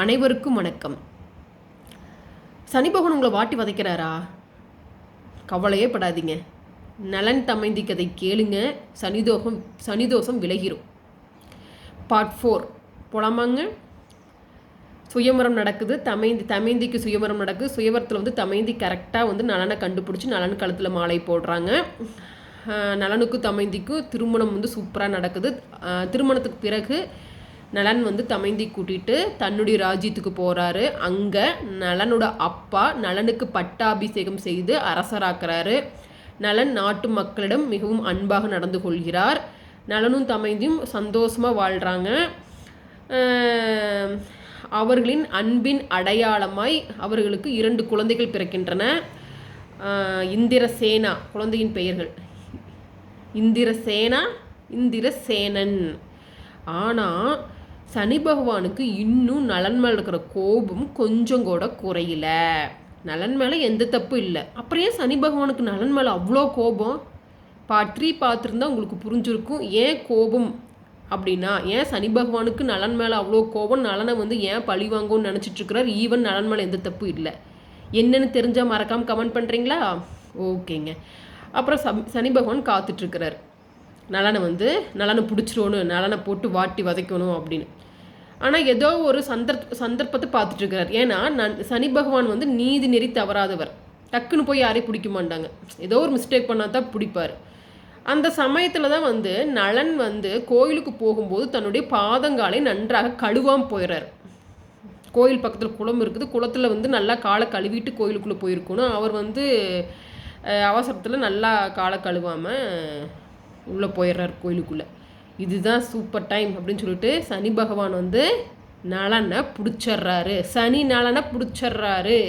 அனைவருக்கும் வணக்கம். சனி பகவான் உங்களை வாட்டி வதைக்கிறாரா? கவலையே படாதீங்க. நலன் தமைந்தி கதை கேளுங்க சனிதோகம் சனிதோஷம் விலகிரும். Part four போலாமாங்க? சுயமரம் நடக்குது. தமைந்தி தமைந்திக்கு சுயமரம் நடக்குது. சுயவரத்தில் வந்து தமைந்தி கரெக்டாக வந்து நலனை கண்டுபிடிச்சி நலன் கழுத்தில் மாலை போடுறாங்க. நலனுக்கும் தமைந்திக்கும் திருமணம் வந்து சூப்பராக நடக்குது. திருமணத்துக்கு பிறகு நலன் வந்து தமைந்தி கூட்டிட்டு தன்னுடைய ராஜ்யத்துக்கு போகிறாரு அங்கே நலனோட அப்பா நலனுக்கு பட்டாபிஷேகம் செய்து அரசராக்குறாரு. நலன் நாட்டு மக்களிடம் மிகவும் அன்பாக நடந்து கொள்கிறார். நலனும் தமைந்தியும் சந்தோஷமாக வாழ்கிறாங்க அவர்களின் அன்பின் அடையாளமாய் அவர்களுக்கு இரண்டு குழந்தைகள் பிறக்கின்றன. இந்திரசேனா குழந்தையின் பெயர்கள். இந்திரசேனா இந்திரசேனன். ஆனால் சனி பகவானுக்கு இன்னும் நலன் மேலே இருக்கிற கோபம் கொஞ்சம் கூட குறையல. நலன் மேலே எந்த தப்பு இல்லை. அப்புறம் ஏன் சனி பகவானுக்கு நலன் மேலே அவ்வளோ கோபம்? பற்றி பார்த்துருந்தா உங்களுக்கு புரிஞ்சிருக்கும். ஏன் கோபம் அப்படின்னா ஏன் சனி பகவானுக்கு நலன் மேலே அவ்வளோ கோபம்? நலனை வந்து ஏன் பழி வாங்கும்னு நினச்சிட்ருக்கிறார் ஈவன் நலன் மேலே எந்த தப்பு இல்லை. என்னென்னு தெரிஞ்சால் மறக்காமல் கமெண்ட் பண்ணுறீங்களா ஓகேங்க. அப்புறம் சனி பகவான் காத்துட்ருக்கிறார் நலனை வந்து நலனை பிடிச்சிடணும் நலனை போட்டு வாட்டி வதைக்கணும் அப்படின்னு. ஆனால் ஏதோ ஒரு சந்தர்ப்ப சந்தர்ப்பத்தை பார்த்துட்ருக்கிறார் ஏன்னா நன் சனி பகவான் வந்து நீதி நெறி தவறாதவர். டக்குன்னு போய் யாரையும் பிடிக்க மாட்டாங்க. ஏதோ ஒரு மிஸ்டேக் பண்ணால் தான் பிடிப்பார். அந்த சமயத்தில் தான் வந்து நலன் வந்து கோயிலுக்கு போகும்போது தன்னுடைய பாதங்காலை நன்றாக கழுவாமல் போயிடுறாரு கோயில் பக்கத்தில் குளம் இருக்குது. குளத்தில் வந்து நல்லா காலை கழுவிட்டு கோயிலுக்குள்ளே போயிருக்கணும். அவர் வந்து அவசரத்தில் நல்லா காலை கழுவாமல் உள்ளே போயிடுறார் கோயிலுக்குள்ளே. இதுதான் சூப்பர் டைம் அப்படின்னு சொல்லிட்டு சனி பகவான் வந்து நலனை பிடிச்சிட்றாரு. சனி நலனை பிடிச்சிட்றாரு.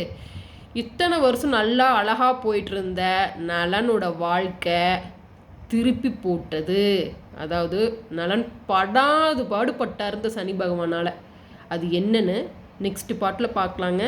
இத்தனை வருஷம் நல்லா அழகாக போயிட்டு இருந்த நலனோட வாழ்க்கை திருப்பி போட்டது. அதாவது நலன் படாது பாடுபட்டார் இந்த சனி பகவானால். அது என்னன்னு நெக்ஸ்ட் பாட்டில் பார்க்கலாங்க.